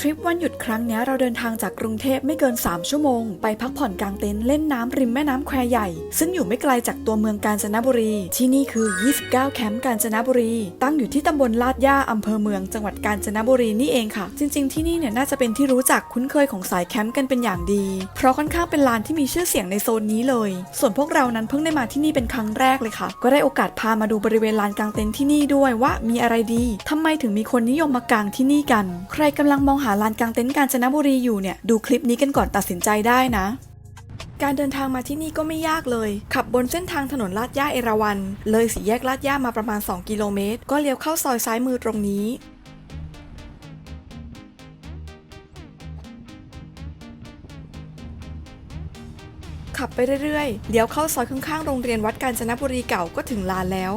ทริปวันหยุดครั้งนี้เราเดินทางจากกรุงเทพไม่เกิน 3 ชั่วโมง ไปพักผ่อนกลางเต็นท์เล่นน้ำริมแม่น้ำแควใหญ่ ซึ่งอยู่ไม่ไกลจากตัวเมืองกาญจนบุรี ที่นี่คือ 29 แคมป์กาญจนบุรี ตั้งอยู่ที่ตำบลลาดย่าอำเภอเมืองจังหวัดกาญจนบุรีนี่เองค่ะ จริง ๆ ที่นี่เนี่ยน่าจะเป็นที่รู้จักคุ้นเคยของสายแคมป์กันเป็นอย่างดี เพราะค่อนข้างเป็นลานที่มีชื่อเสียงในโซนนี้เลย ส่วนพวกเรานั้นเพิ่งได้มาที่นี่เป็นครั้งแรกเลยค่ะ ก็ได้โอกาสพามาดูบริเวณลานกลางเต็นท์ที่นี่ด้วยว่ามีอะไรดีทำไมถึงมีคนนิยมมากางที่นี่กัน ใครกำลังมองหาลานกลางเต็นท์กาญจนบุรีอยู่เนี่ยดูคลิปนี้กันก่อนตัดสินใจได้นะ การเดินทางมาที่นี่ก็ไม่ยากเลย ขับบนเส้นทางถนนลาดย่าเอราวัณเลยสี่แยกลาดย่ามาประมาณ 2 กิโลเมตร ก็เลี้ยวเข้าซอยซ้ายมือตรงนี้ขับไปเรื่อยๆเลี้ยวเข้าซอยข้างๆ โรงเรียนวัดกาญจนบุรีเก่าก็ถึงลานแล้ว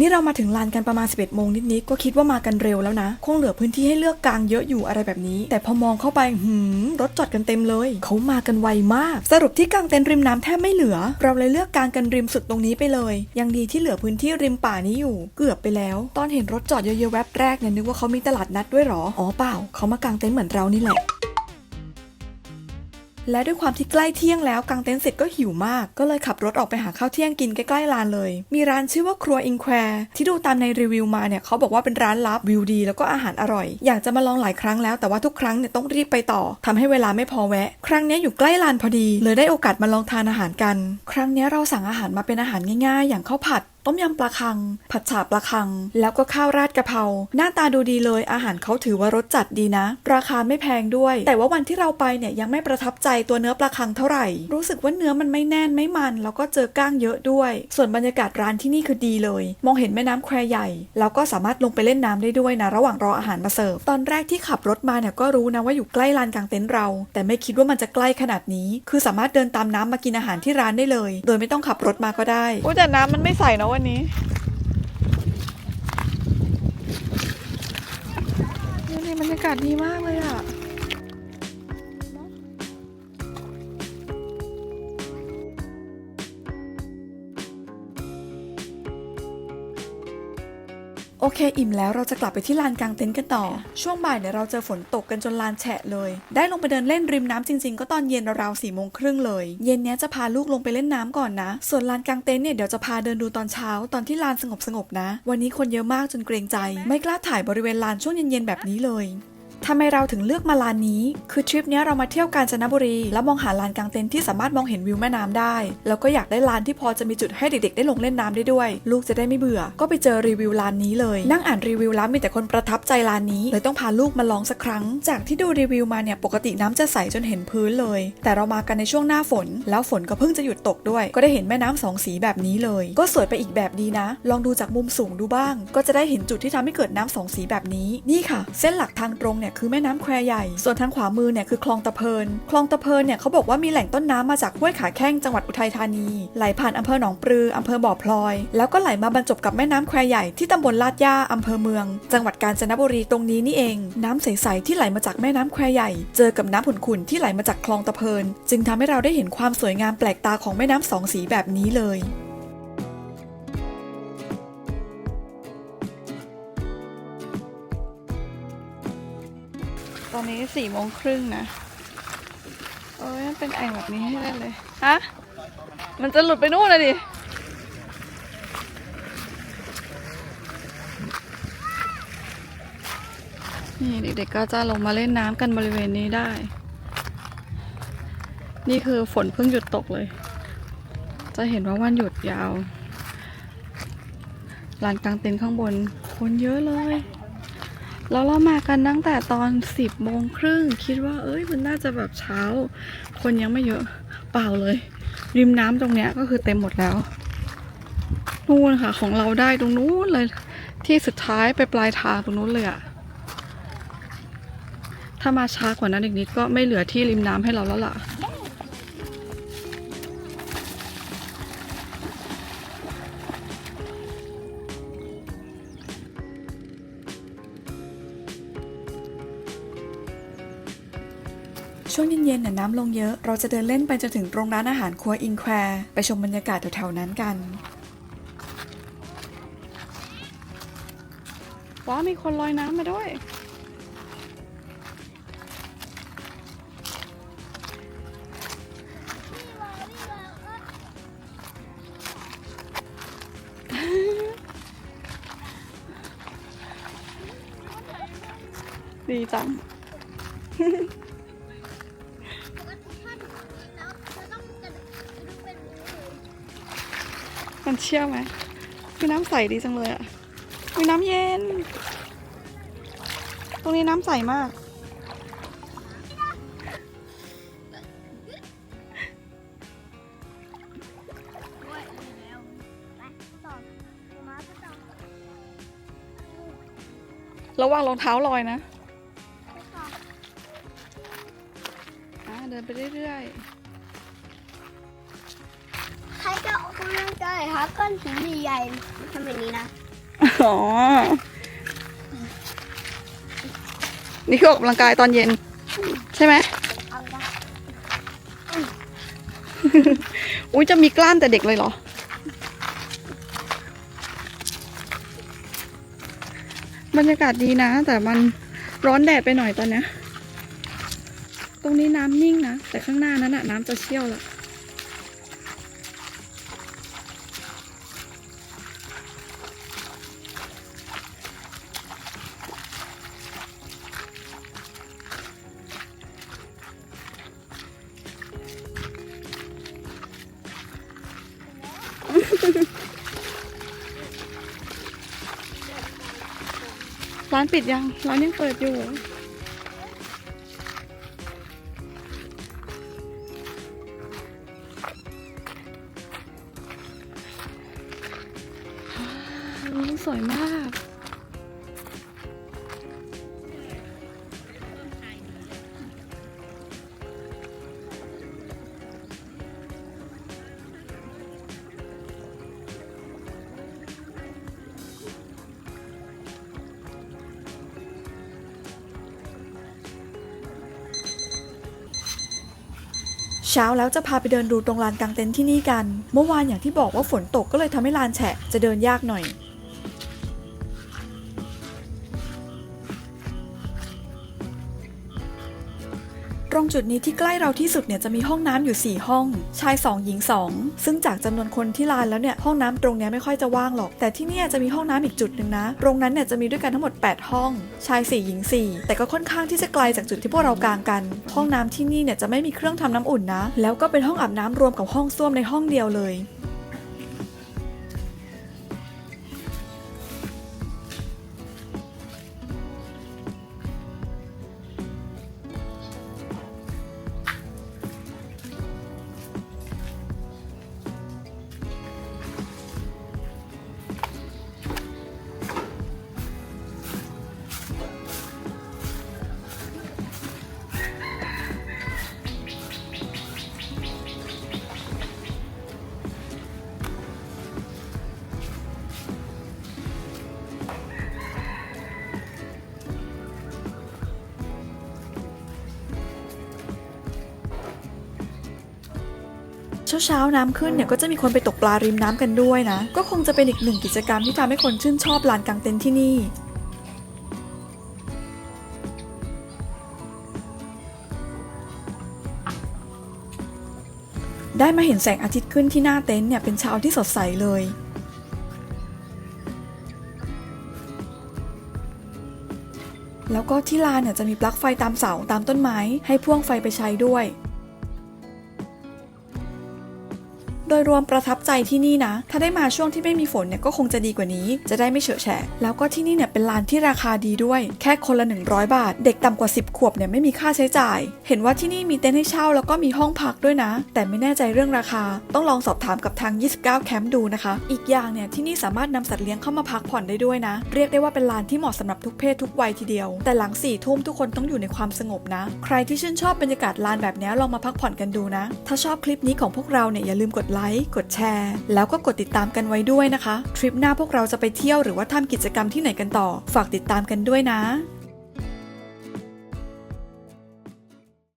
นี่เรามาถึงลานกันประมาณ 11โมงนิดๆก็คิดว่ามากันเร็วแล้วนะ คงเหลือพื้นที่ให้เลือกกลางเยอะอยู่อะไรแบบนี้ แต่พอมองเข้าไปหืมรถจอดกันเต็มเลย เขามากันไวมาก สรุปที่กลางเต็นท์ริมน้ำแทบไม่เหลือ เราเลยเลือกกลางกันริมสุดตรงนี้ไปเลย ยังดีที่เหลือพื้นที่ริมป่านี้อยู่ เกือบไปแล้ว ตอนเห็นรถจอดเยอะๆแวบแรกเนี่ยนึกว่าเขามีตลาดนัดด้วยหรอ อ๋อเปล่า เขามากางเต็นท์เหมือนเรานี่แหละ และด้วยความที่ใกล้เที่ยงแล้วกางเต็นท์เสร็จก็หิวมาก ก็เลยขับรถออกไปหาข้าวเที่ยงกินใกล้ๆลานเลย มีร้านชื่อว่าครัวอิงแควร์ที่ดูตามในรีวิวมาเนี่ยเขาบอกว่าเป็นร้านลับวิวดี แล้วก็อาหารอร่อย อยากจะมาลองหลายครั้งแล้วแต่ว่าทุกครั้งเนี่ยต้องรีบไปต่อทำให้เวลาไม่พอแวะ ครั้งนี้อยู่ใกล้ลานพอดี เลยได้โอกาสมาลองทานอาหารกัน ครั้งนี้เราสั่งอาหารมาเป็นอาหารง่ายๆ อย่างข้าวผัด ต้มยำปลาคัง ผัดฉาปลาคัง แล้วก็ข้าวราดกะเพราหน้าตาดูดีเลย อาหารเขาถือว่ารสจัดดีนะ ราคาไม่แพงด้วย แต่ว่าวันที่เราไปเนี่ยยังไม่ประทับใจตัวเนื้อปลาคังเท่าไหร่ รู้สึกว่าเนื้อมันไม่แน่นไม่มัน แล้วก็เจอก้างเยอะด้วย ส่วนบรรยากาศร้านที่นี่คือดีเลย มองเห็นแม่น้ำแควใหญ่ แล้วก็สามารถลงไปเล่นน้ำได้ด้วยนะ ระหว่างรออาหารมาเสิร์ฟตอนแรกที่ขับรถมาเนี่ยก็รู้นะว่าอยู่ใกล้ลานกลางเต็นท์เรา แต่ไม่คิดว่ามันจะใกล้ขนาดนี้ คือสามารถเดินตามน้ำมากินอาหารที่ร้านได้เลย โดยไม่ต้องขับรถมาก็ได้โอ้แต่น้ำมันไม่ใสนะเวันนี้นี่บรรยากาศดีมากเลยอะ เคอิ่มแล้วเราจะกลับไปที่ลานกลางเต็นท์กันต่อ ช่วงบ่ายเนี่ยเราเจอฝนตกกันจนลานแฉะเลย ได้ลงไปเดินเล่นริมน้ำจริงๆ ก็ตอนเย็นราวๆสี่โมงครึ่งเลย เย็นเนี้ยจะพาลูกลงไปเล่นน้ำก่อนนะ ส่วนลานกลางเต็นท์เนี่ยเดี๋ยวจะพาเดินดูตอนเช้าตอนที่ลานสงบๆนะ วันนี้คนเยอะมากจนเกรงใจ ไม่กล้าถ่ายบริเวณลานช่วงเย็นๆแบบนี้เลย ทำไมเราถึงเลือกมาลานนี้ คือทริปนี้เรามาเที่ยวกาญจนบุรี แล้วมองหาลานกลางเต็นท์ที่สามารถมองเห็นวิวแม่น้ำได้ แล้วก็อยากได้ลานที่พอจะมีจุดให้เด็กๆ ได้ลงเล่นน้ำได้ด้วย ลูกจะได้ไม่เบื่อ ก็ไปเจอรีวิวลานนี้เลย นั่งอ่านรีวิวแล้วมีแต่คนประทับใจลานนี้ เลยต้องพาลูกมาลองสักครั้ง จากที่ดูรีวิวมาเนี่ยปกติน้ำจะใสจนเห็นพื้นเลย แต่เรามากันในช่วงหน้าฝน แล้วฝนก็เพิ่งจะหยุดตกด้วย ก็ได้เห็นแม่น้ำสองสีแบบนี้เลย ก็สวยไปอีกแบบดีนะ ลองดูจากมุมสูงดูบ้าง ก็จะได้เห็นจุดที่ทำให้เกิดน้ำสองสีแบบนี้ นี่ค่ะ เส้นหลักทางตรงเนี่ยคือแม่น้ำแควใหญ่ ส่วนทางขวามือเนี่ยคือคลองตะเพิน คลองตะเพินเนี่ยเขาบอกว่ามีแหล่งต้นน้ำมาจากห้วยขาแข้งจังหวัดอุทัยธานี ไหลผ่านอำเภอหนองปลืออำเภอบ่อพลอย แล้วก็ไหลมาบรรจบกับแม่น้ำแควใหญ่ที่ตำบลลาดย่าอำเภอเมือง จังหวัดกาญจนบุรีตรงนี้นี่เอง น้ำใสๆที่ไหลมาจากแม่น้ำแควใหญ่ เจอกับน้ำขุ่นๆที่ไหลมาจากคลองตะเพิน จึงทำให้เราได้เห็นความสวยงามแปลกตาของแม่น้ำสองสีแบบนี้เลย นี้สี่โมงครึ่งนะเอ้ยมันเป็นแอ่งแบบนี้ให้ได้เลย ฮะ มันจะหลุดไปนู่นเลยดิ นี่เด็กๆก็จะลงมาเล่นน้ำกันบริเวณนี้ได้ นี่คือฝนเพิ่งหยุดตกเลย จะเห็นว่าวันหยุดยาวลานกลางเต็นท์ข้างบนคนเยอะเลย แล้วเรามากันตั้งแต่ตอนสิบโมงครึ่งคิดว่า เอ้ยมันน่าจะแบบเช้า คนยังไม่เยอะเปล่าเลย ริมน้ำตรงเนี้ยก็คือเต็มหมดแล้วนู่นค่ะ ของเราได้ตรงนู้นเลย ที่สุดท้ายไปปลายทางตรงนู้นเลยอะถ้ามาช้ากว่านั้นอีกนิดก็ไม่เหลือที่ริมน้ำให้เราแล้วล่ะ ช่วงเย็นๆน่ะน้ำลงเยอะ เราจะเดินเล่นไปจนถึงตรงร้านอาหารครัวอิงแควร์ไปชมบรรยากาศแถวๆนั้นกัน ว้าวมีคนลอยน้ำมาด้วย ดีจัง มันเชี่ยวไหมคือน้ำใสดีจังเลยอะมีน้ำเย็น ตรงนี้น้ำใสมาก ระวังรองเท้าลอยนะ เดินไปเรื่อยใรจะออกกำลังกายหาก้อนหินใหญ่ๆทำแบบนี้นะๆอ๋อ นี่คือออกกำลังกายตอนเย็น ใช่ไหม เอาละอุ้ยจะมีกล้านแต่เด็กเลยเหรอ บรรยากาศดีนะ แต่มันร้อนแดดไปหน่อยตอนเนี้ยตรงนี้น้ำนิ่งนะ แต่ข้างหน้านั้นอะน้ำจะเชี่ยวละ ร้านปิดยัง ร้านยังเปิดอยู่ สวยมาก เช้าแล้วจะพาไปเดินดูตรงลานกางเต็นท์ที่นี่กัน เมื่อวานอย่างที่บอกว่าฝนตกก็เลยทำให้ลานแฉะจะเดินยากหน่อย รงจุดนี้ที่ใกล้เราที่สุดเนี่ยจะมีห้องน้ำอยู่ 4 ห้อง ชาย 2 หญิง 2 ซึ่งจากจำนวนคนที่ลานแล้วเนี่ยห้องน้ำตรงนี้ไม่ค่อยจะว่างหรอก แต่ที่นี่จะมีห้องน้ำอีกจุดหนึ่งนะ ตรงนั้นเนี่ยจะมีด้วยกันทั้งหมด 8 ห้อง ชาย 4 หญิง 4 แต่ก็ค่อนข้างที่จะไกลจากจุดที่พวกเรากางกัน ห้องน้ำที่นี่เนี่ยจะไม่มีเครื่องทำน้ำอุ่นนะ แล้วก็เป็นห้องอาบน้ำรวมกับห้องส้วมในห้องเดียวเลย เช้าเช้าๆน้ำขึ้นเนี่ยก็จะมีคนไปตกปลาริมน้ำกันด้วยนะ ก็คงจะเป็นอีกหนึ่งกิจกรรมที่ทำให้คนชื่นชอบลานกางเต็นท์ที่นี่ได้มาเห็นแสงอาทิตย์ขึ้นที่หน้าเต็นท์เนี่ยเป็นเช้าที่สดใสเลย แล้วก็ที่ลานเนี่ยจะมีปลั๊กไฟตามเสาตามต้นไม้ให้พ่วงไฟไปใช้ด้วย โดยรวมประทับใจที่นี่นะ ถ้าได้มาช่วงที่ไม่มีฝนเนี่ยก็คงจะดีกว่านี้ จะได้ไม่เฉอะแฉะ แล้วก็ที่นี่เนี่ยเป็นร้านที่ราคาดีด้วย แค่คนละ 100 บาท เด็กต่ำกว่า 10 ขวบเนี่ยไม่มีค่าใช้จ่าย เห็นว่าที่นี่มีเต็นท์ให้เช่าแล้วก็มีห้องพักด้วยนะ แต่ไม่แน่ใจเรื่องราคา ต้องลองสอบถามกับทาง 29 แคมป์ดูนะคะ อีกอย่างเนี่ยที่นี่สามารถนำสัตว์เลี้ยงเข้ามาพักผ่อนได้ด้วยนะ เรียกได้ว่าเป็นลานที่เหมาะสำหรับทุกเพศทุกวัยทีเดียว แต่หลัง4ี่ทุ่มทุกคนต้องอยู่ในความสงบนะ ใครที่ชื่นชอบบรรยากาศลานแบบนี้ลองมาพักผ่อนกันดูนะ ถ้าชอบคลิปนี้ของพวกเราเนี่ยอย่าลืมกดไลค์ กดแชร์ แล้วก็กดติดตามกันไว้ด้วยนะคะ ทริปหน้าพวกเราจะไปเที่ยวหรือว่าทำกิจกรรมที่ไหนกันต่อ ฝากติดตามกันด้วยนะ